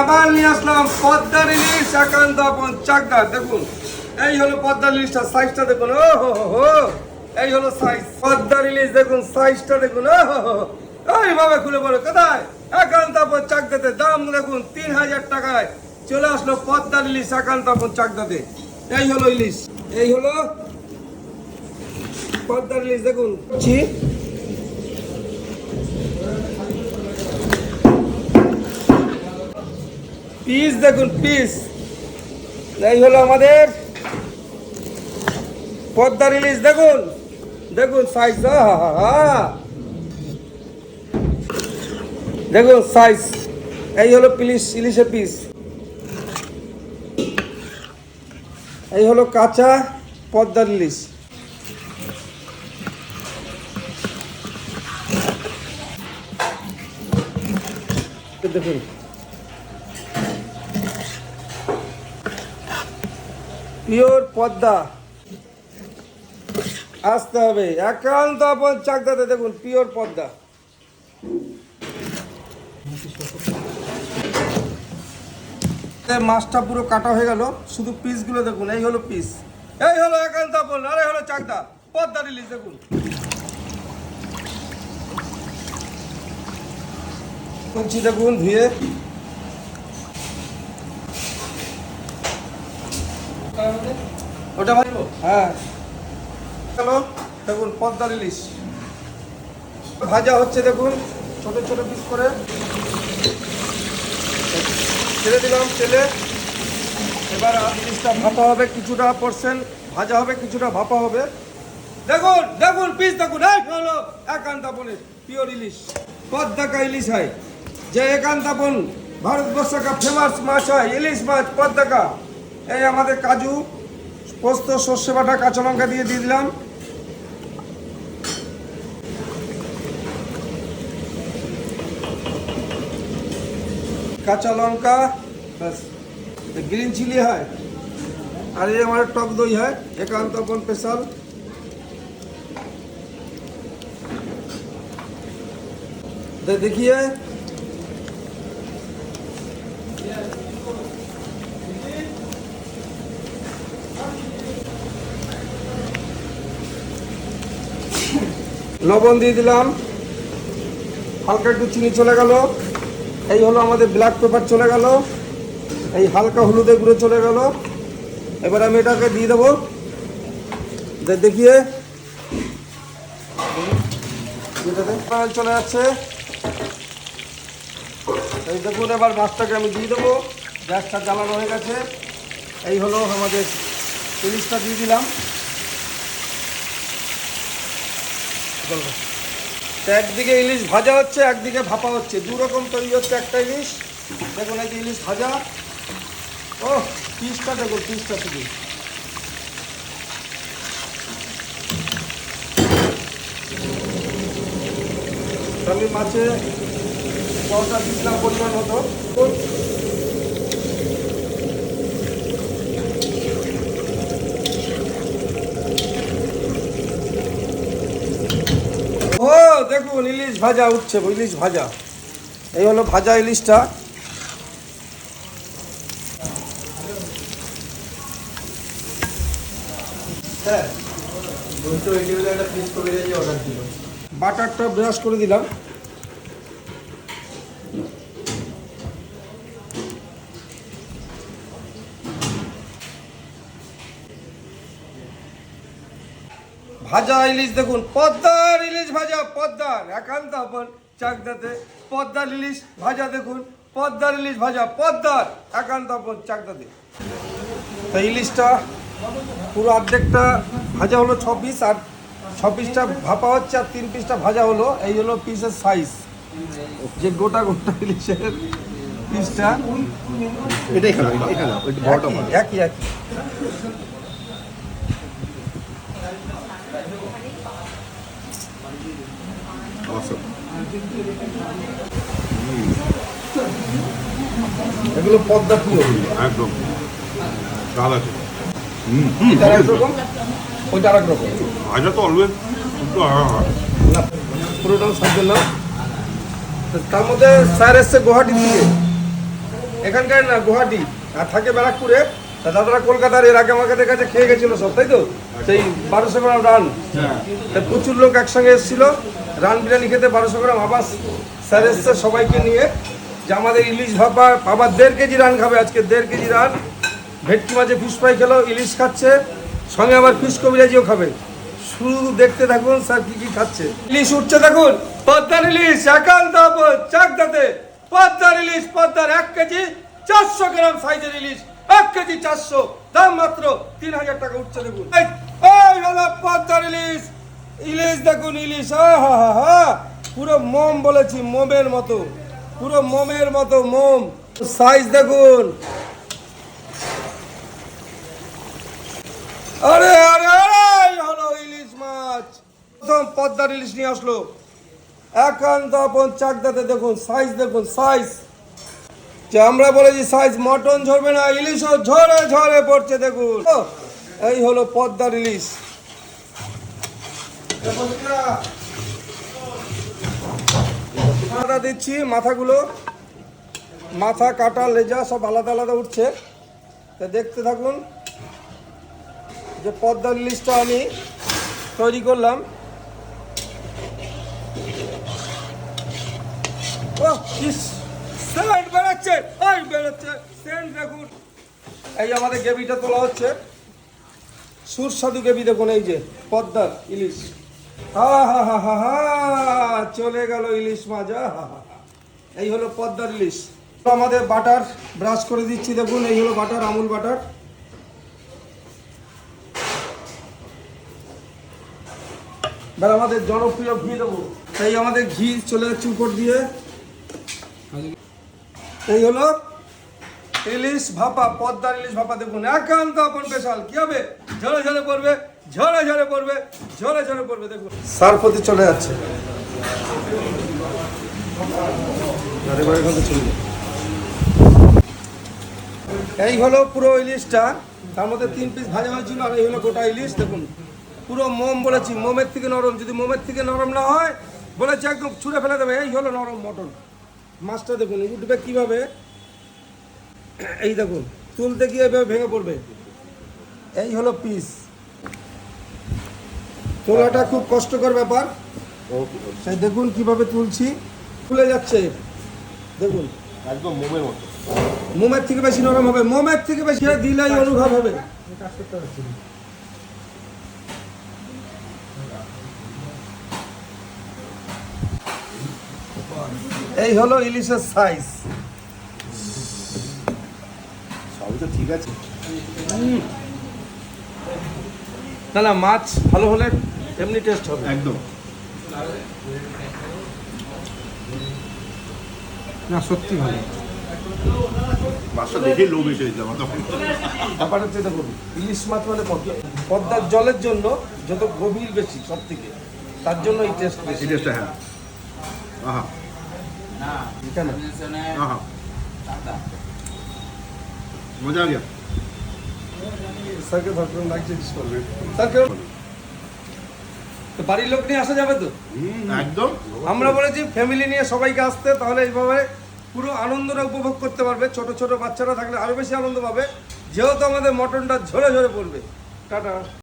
আবার নিয়ে আসলাম, পদ্মার ইলিশ, একান্ত আপন চাকদা, দেখুন। এই হলো পদ্মার ইলিশটা সাইজটা দেখুন, ও হো হো এই হলো সাইজ পদ্মার ইলিশ, দেখুন সাইজটা দেখুন, ও হো হো এইভাবে খুলে পড়ো কোথায়? একান্ত চাকদাতে, দাম দেখুন, তিন হাজার টাকায়। চলে আসলো পদ্মার ইলিশ, একান্ত চাকদাতে। এই হলো ইলিশ। এই হলো পদ্মার ইলিশ, দেখুন। পিস দেখুন পিস এই হলো আমাদের পদ্মা রিলিজ দেখুন। দেখুন সাইজ দেখুন সাইজ এই হলো পিলিশ ইলিশের পিস এই হলো কাঁচা পদ্মা ইলিশ দেখুন। পিওর পদ্মা। আসতে হবে। একান্ত আপন চাকদাতে দেখুন, পিওর পদ্মা। মাছটা পুরো কাটা হয়ে গেল। শুধু পিসগুলো দেখুন, এই হলো পিস এই হলো একান্ত আপন, আরে হলো চাকদা। পদ্মা রিলিজ দেখুন। দেখুন, ধুয়ে ওটা ভাইবো? হ্যাঁ। হ্যালো দেখুন, পদ্মার ইলিশ। ভাজা হচ্ছে, দেখুন, ছোট ছোট পিস করে। ছেড়ে দিলাম তেলে। এবার ইলিশটা ভাপা হবে কিছুটা পার্সেন্ট ভাজা হবে কিছুটা ভাপা হবে। দেখুন দেখুন পিস দেখুন। এই হলো একান্তাপনের পিওর ইলিশ। পদ্মা কা ইলিশ হয়। যে একান্তাপন ভারতবর্ষ কা ফেমাস মাছ হয়, ইলিশ মাছ পদ্মা কা এই আমাদের কাজু, পোস্ত, সর্ষে বাটা, কাঁচা লঙ্কা দিয়ে দিয়ে দিলাম। কাঁচা লঙ্কা গ্রিন চিলি হয়, আর এই আমার টক দই হয়, একান্ত কোন স্পেশাল। দেখিয়ে লবণ দিয়ে দিলাম। হালকা একটু চিনি চলে গেল। এই হলো আমাদের ব্ল্যাক পেপার চলে গেল। এই হালকা হলুদে গুঁড়ো চলে গেল। এবার আমি এটাকে দিয়ে দেবো। দেখিয়ে। চলে যাচ্ছে। এই দেখুন, এবার মাছটাকে আমি দিয়ে দেবো। গ্যাসটা জ্বালানো হয়ে গেছে। এই হলো আমাদের ইলিশটা দিয়ে দিলাম। তো একদিকে ইলিশ ভাজা হচ্ছে, একদিকে ভাপা হচ্ছে। দু রকম তৈরি হচ্ছে একটা ইলিশ। দেখুন এই যে ইলিশ ভাজা। ও পিসটা দেখুন, পিসটা শুধু। আমি মাছে জলটা দিয়েছিলাম পরিমাণ মতো ও দেখুন ইলিশ ভাজা উঠছে ইলিশ ভাজা। এই হলো ভাজা ইলিশটা। হ্যাঁ বাটারটা ব্রাশ করে দিলাম। ভাজা ইলিশ দেখুন পদ্মার ইলিশ ভাজা পদ্মার একান্ত আপন চাকদাতে পদ্মার ইলিশ ভাজা দেখুন পদ্মার ইলিশ ভাজা পদ্মার একান্ত আপন চাকদাতে। তো ইলিশটা পুরো অর্ধেকটা ভাজা হলো ছ পিস আর ছ পিসটা ভাপা হচ্ছে আর তিন পিসটা ভাজা হলো এই হলো পিসের সাইজ যে গোটা গোটা ইলিশের পিসটা এটাই ওই একই একই। অসম এগুলো পদ্মা প্রিয় একদম। স্বাদ আছে এটা ওইটা আর এক রকম। ভাজা তো অলওয়েজ কিন্তু হ্যাঁ, পুরোটাও না তো তার মধ্যে স্যার এসছে গুয়াহাটি থেকে। এখানকার না গুয়াহাটি। আর থাকে ব্যারাকপুরে। দাদারা কলকাতার এর আগে আমাদের কাছে খেয়ে গেছিল সব তাই তো? সেই বারোশো গ্রাম রান। প্রচুর লোক একসঙ্গে এসেছিল। রান বিরিয়ানি খেতে বারোশো গ্রাম আবার স্যার এসছে সবাইকে নিয়ে যে আমাদের ইলিশ ভাপা আবার দেড় কেজি রান খাবে আজকে, দেড় কেজি রান। ভেটকি মাঝে ফিশ ফ্রাই খেলো, ইলিশ খাচ্ছে, সঙ্গে আবার ফিশ কবিরাজিও খাবে। শুধু দেখতে থাকুন স্যার কি কি খাচ্ছে। ইলিশ উঠছে দেখুন, পদ্মার ইলিশ একান্ত চাকদাতে। পদ্মার ইলিশ, পদ্মার এক কেজি, চারশো গ্রাম সাইজের ইলিশ, এক কেজি চারশো। দাম মাত্র তিন হাজার টাকা উঠছে দেখুন। এই হলো পদ্মার ইলিশ। ইলিশ দেখুন, ইলিশ আহা হা হা পুরো মোম বলেছি, মোমের মতো। পুরো মোমের মতো মোম। সাইজ দেখুন। আরে আরে আরে হলো ইলিশ মাছ। প্রথম পদ্মার ইলিশ নিয়ে আসলো। একান্ত আপন চাকদাতে দেখুন, সাইজ দেখুন, সাইজ। যে আমরা বলেছি সাইজ মটন ঝরবে না, ইলিশও ঝরে ঝরে পড়ছে, দেখুন। এই হলো পদ্মার ইলিশ। মাথা দিচ্ছি মাথাগুলো। মাথা কাটা লেজা সব আলাদা আলাদা উঠছে। তা দেখতে থাকুন যে পদ্মার লিস্টটা আমি তৈরি করলাম। বেরোচ্ছে, বেরোচ্ছে, scent দেখুন। এই আমাদের গেবিটা তোলা হচ্ছে। সুস্বাদু গেবি দেখুন এই যে পদ্মার ইলিশ। চলে গেল ইলিশ হা। এই হলো পদ্মার ইলিশ। আমাদের বাটার ব্রাশ করে দিচ্ছি, দেখুন, এই হলো বাটার, আমুল বাটার। এবার আমাদের জনপ্রিয় ঘি দেবো। এই আমাদের ঘি চলে যাচ্ছে উপর দিয়ে। এই হলো ইলিশ ভাপা, পদ্মার ইলিশ ভাপা, দেখুন, একান্ত আপন স্পেশাল কি হবে? ঝরে ঝরে পড়বে। ঝরে ঝরে পড়বে, ঝরে ঝরে পড়বে, দেখুন। সার প্রতি চলে যাচ্ছে। এই হলো পুরো ইলিশটা তার মধ্যে তিন পিস ভাজা হয়েছিল আর এই হলো গোটা ইলিশ দেখুন। পুরো মোম বলেছি, মোমের থেকে নরম। যদি মোমের থেকে নরম না হয়, বলেছি একদম ছুঁড়ে ফেলে দেবে। এই হলো নরম মটন। মাছটা দেখুন উঠবে কীভাবে? এই দেখুন, তুলতে গিয়ে ভেঙে পড়বে। এই হলো পিস তোলাটা খুব কষ্টকর ব্যাপার। সেই দেখুন কীভাবে তুলছি। তুলে যাচ্ছে। দেখুন। একদম মোমের মতো। মোমের থেকে বেশি নরম হবে। মোমের থেকে বেশি দিলেই অনুভব হবে। এই হলো ইলিশের সাইজ সবই তো ঠিক আছে। না না মাছ ভালো হলে এমনি টেস্ট হবে। একদম। না সত্যি ভালো। লোভ এসে দিলাম তখন। ব্যাপার হচ্ছে দেখুন ইলিশ মাছ মানে পদ্মা পদ্মার জলের জন্য যত গভীর বেশি সব থেকে তার জন্য এই টেস্ট বেশি। হ্যাঁ। আহা। কেন আহা। মজা গিয়া স্যারকে ধরুন লাগছে করবে। স্যারকে তো বাড়ির লোক নিয়ে আসা যাবে তো? একদম। আমরা বলেছি ফ্যামিলি নিয়ে সবাইকে আসতে তাহলে এইভাবে পুরো আনন্দটা উপভোগ করতে পারবে। ছোট ছোট বাচ্চারা থাকলে আরও বেশি আনন্দ পাবে। যেহেতু আমাদের মটনটা ঝরে ঝরে পড়বে। টাটা।